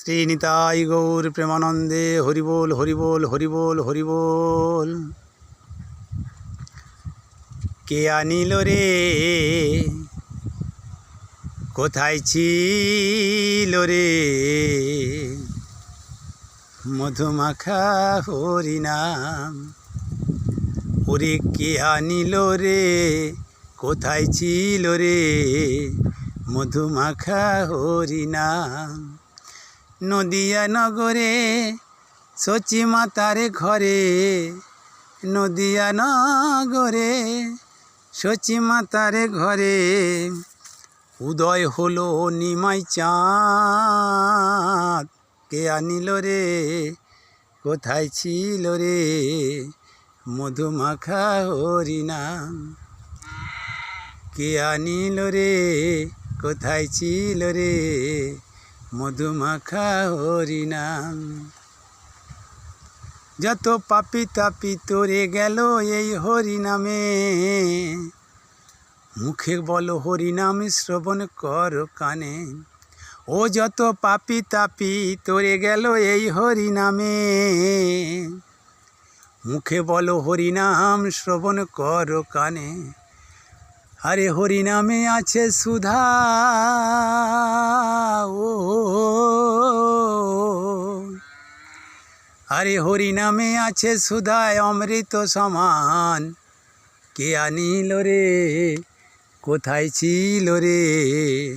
শ্রীনিতাই গৌর প্রেমানন্দে হরিবোল হরিবোল হরিবোল হরিবোল। কে আনিল রে? কোথায় ছিল রে? মধুমাখা হরিনাম। ওরে কে আনিল রে? কোথায় ছিল রে? মধুমাখা হরিনাম। নদিয়া নগরে সচি মাতার ঘরে। নদিয়া নগরে সচি মাতার ঘরে। উদয় হলো নিমাই চাঁদ। কে আনিল রে? কোথায় ছিল রে? মধুমাখা হরিনাম কে আনিল রে? কোথায় ছিল রে? মধুমাখা হরিনাম। যত পাপি তাপি তোরে গেল এই হরিনামে। মুখে বলো হরিনাম শ্রবণ কর কানে। ও যত পাপি তাপি তোরে গেল এই হরিনামে। মুখে বলো হরিনাম শ্রবণ কর কানে। আরে হরিনামে আছে সুধা, ও। আরে হরিনামে আছে সুধায় অমৃত সমান। কে আনিল রে? কোথায় ছিল রে?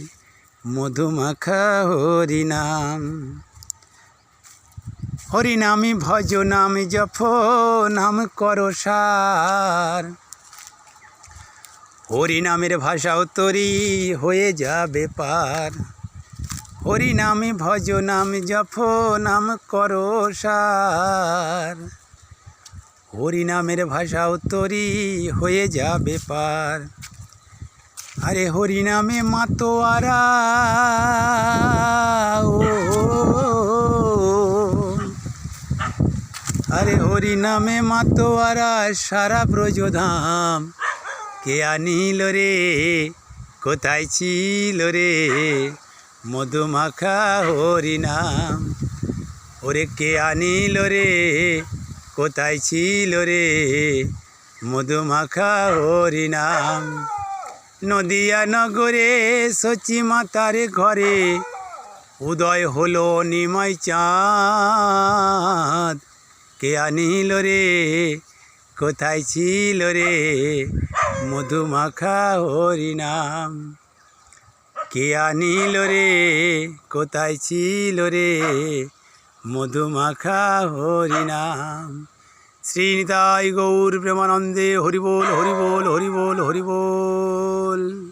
মধুমাখা হরিনাম। হরিনামি ভজ নাম জপ নাম করো সার। হরিনামের ভাষাও তরি হয়ে যাবে পার। হরিনামে ভজ নাম জপ, নাম করো সার। হরিনামের ভাষাও তরি হয়ে যাবে পার। আরে হরিনামে মাতোয়ারা ও। আরে হরিনামে মাতোয়ারা সারা ব্রজধাম। কে আনিল রে? কোথায় ছিল রে? মধুমাখা হরিনাম ওরে কে আনিল রে? কোথায় ছিল রে? মধুমাখা হরিনাম নদিয়া নগরে সচি মাতার ঘরে উদয় হলো নিমাই চাঁদ। কে আনিল রে? কোথায় ছিল রে? মধুমাখা হরিনাম। কে আনিল রে? কোথায় ছিল রে? মধুমাখা হরিনাম। শ্রীনিতাই গৌর প্রেমানন্দে হরিবোল হরিবোল হরিবোল হরিবোল।